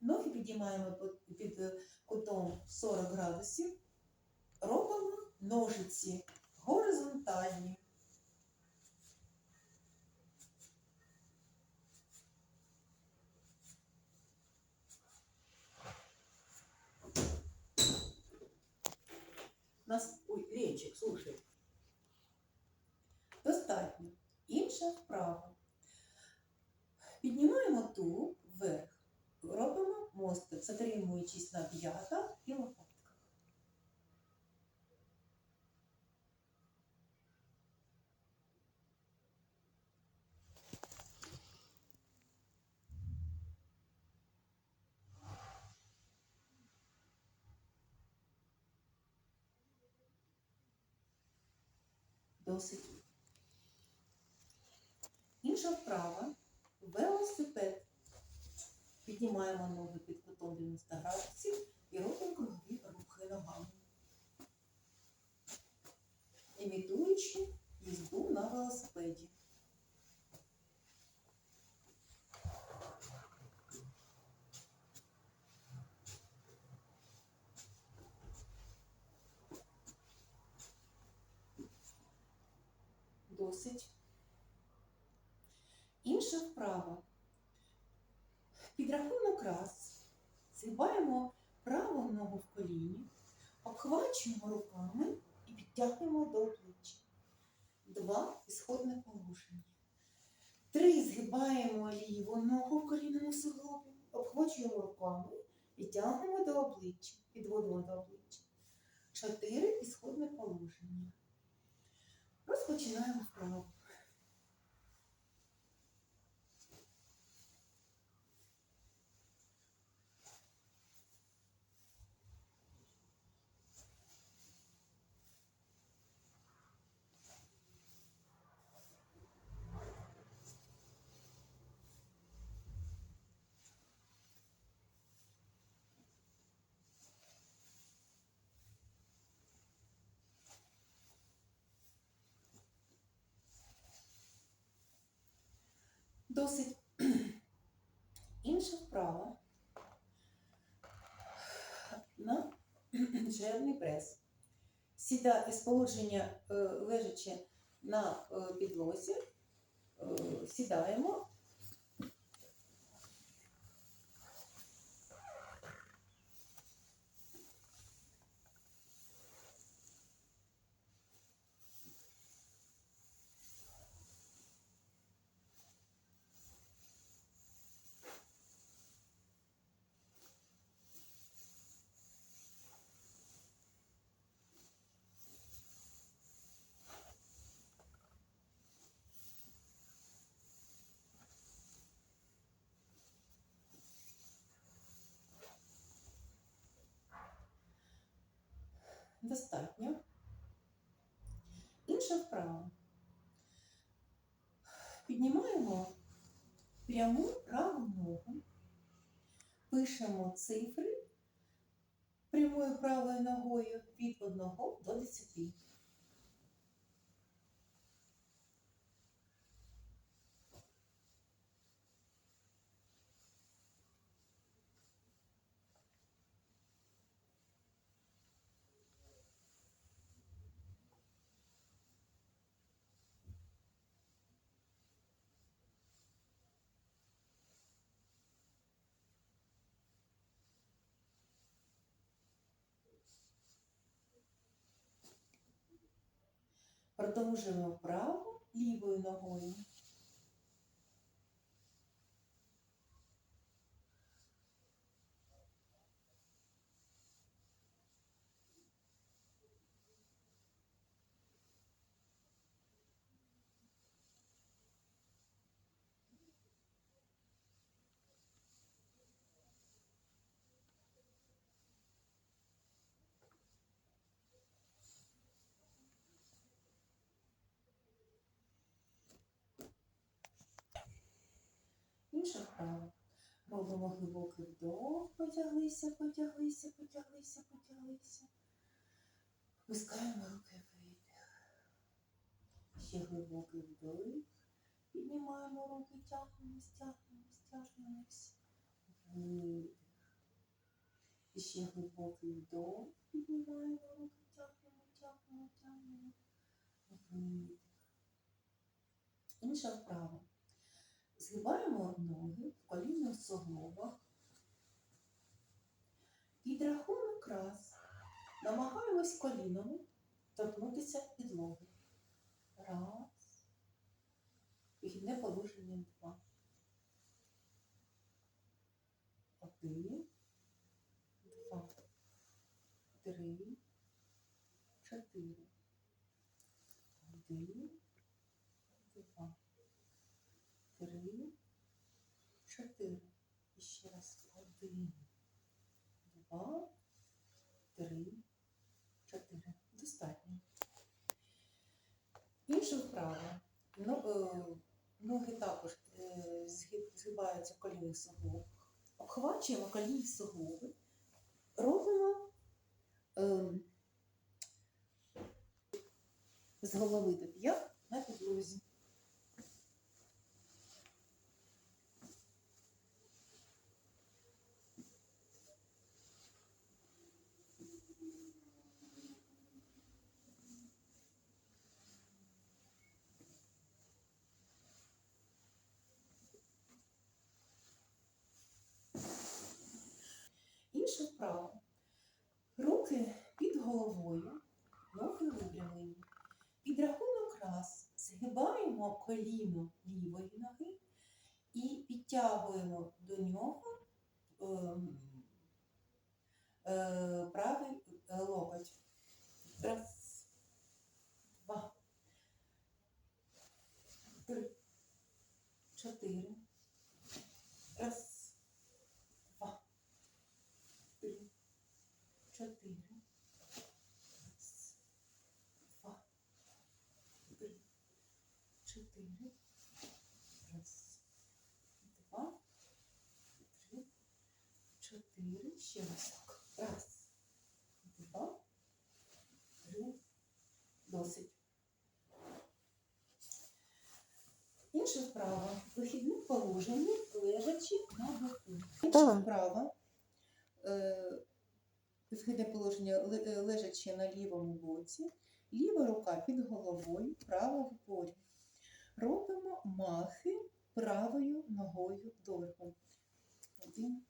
Ноги підіймаємо під- е, кутом 40 градусів. Робимо ножиці горизонтальні. Нас... Ой, Ленчик, слушай. Достатньо. Інша вправа. Піднімаємо мостик, затримуючись на п'ятах і лопатках. Досить. Інша вправа. Велосипед. Піднімаємо ноги під кутом 90 градусів і робимо кругові рухи ногами. Імітуючи їзду на велосипеді. Досить. Інша вправа. Підрахунок раз. Згибаємо праву ногу в коліні, обхвачуємо руками і підтягуємо до плечі. Два ісходне положення. Три згибаємо ліву ногу в колінному суглобі, обхвачуємо руками і тягнемо до обличчя, підводимо до обличчя. Чотири ісходне положення. Розпочинаємо вправо. Досить інша вправа на жерний прес. Сідає з положення е, лежачи на е, підлозі, е, сідаємо. Достатньо. Інша вправа. Піднімаємо пряму праву ногу, пишемо цифри прямою правою ногою від 1 до 10. Продовжуємо вправу лівою ногою. Інша вправа. Робимо глибокий вдох, потяглися, потяглися, потяглися, потяглися. Пускаємо руки видих. Ще глибокий вдих. Піднімаємо руки, тягнемось, тягнемось, тягнемось. Видих. І ще глибокий вдох. Піднімаємо руки, тягнемо, тягнемо, тягнемо. Видих. Інша вправа. Згибаємо ноги в колінних суглобах. Під рахунок раз. Намагаємось колінами торкнутися підлоги. Раз. Вихідне положення два. Один. Два. Три. Чотири. Один. Два. Три. Чотири. І ще раз. Один. Два. Три. Чотири. Достатньо. Інша вправа. Ну, е, ноги також е, згибаються в колінних суглобах. Обхвачуємо колінні суглоби. Робимо е, з голови до п'ят на підлозі. Інша вправа. Руки під головою, ноги випрямлені. Під рахунок раз згибаємо коліно лівої ноги і підтягуємо до нього ем, е, правий е, локоть. Раз, два, три, чотири. Раз, два, три, чотири. Раз, два, три, чотири. Раз, два, три, чотири. Ще раз так. Раз, два, три. Досить. Інша вправа. Вихідне положення, лежачи на боку. Інша вправа. Вихідне положення лежачи на лівому боці. Ліва рука під головою, права в порі. Робимо махи правою ногою доверху. Один.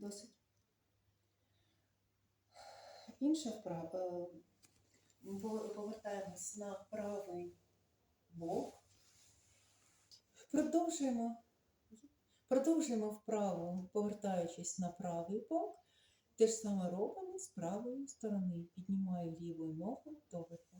Досить. Інша вправа. Повертаємось на правий бок. Продовжуємо. Продовжуємо вправо, повертаючись на правий бок. Те ж саме робимо з правої сторони. Піднімаю ліву ногу доверху.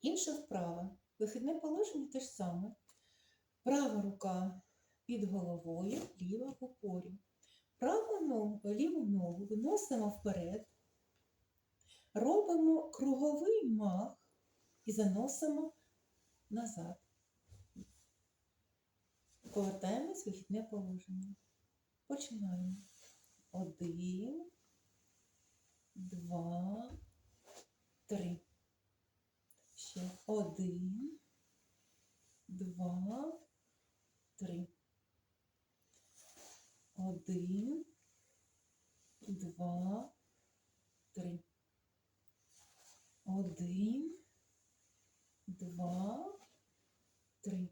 Інша вправа. Вихідне положення те ж саме. Права рука під головою, ліва в опорі. Праву ногу, ліву ногу виносимо вперед, робимо круговий мах і заносимо назад. Повертаємось в вихідне положення. Починаємо. Один, два, три. Один, два, три. Один, два, три. Один, два, три.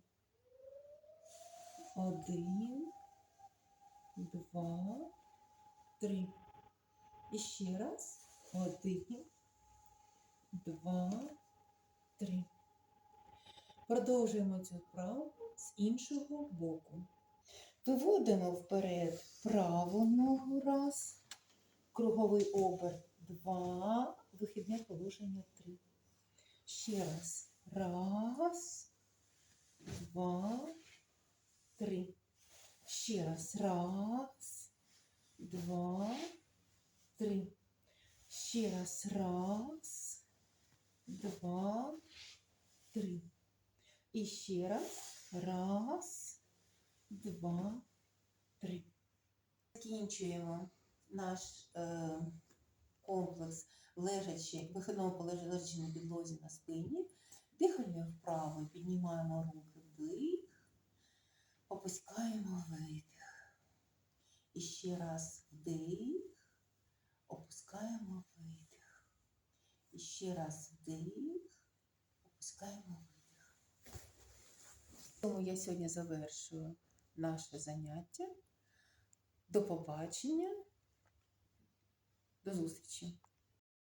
Один, два, три. І ще раз. Один, два, три. Продовжуємо цю вправу з іншого боку. Виводимо вперед праву ногу раз, круговий оберт. Два. Вихідне положення три. Ще раз. Раз, два, три. Ще раз. Раз, два, три. Ще раз. Раз, два, три. І ще раз. Раз, два, три. Закінчуємо наш е, комплекс лежачи, вихідного лежачи на підлозі на спині. Дихання вправо, піднімаємо руки вдих, опускаємо видих. І ще раз вдих, опускаємо видих. І ще раз вдих, опускаємо вдих. Тому я сьогодні завершую наше заняття. До побачення. До зустрічі!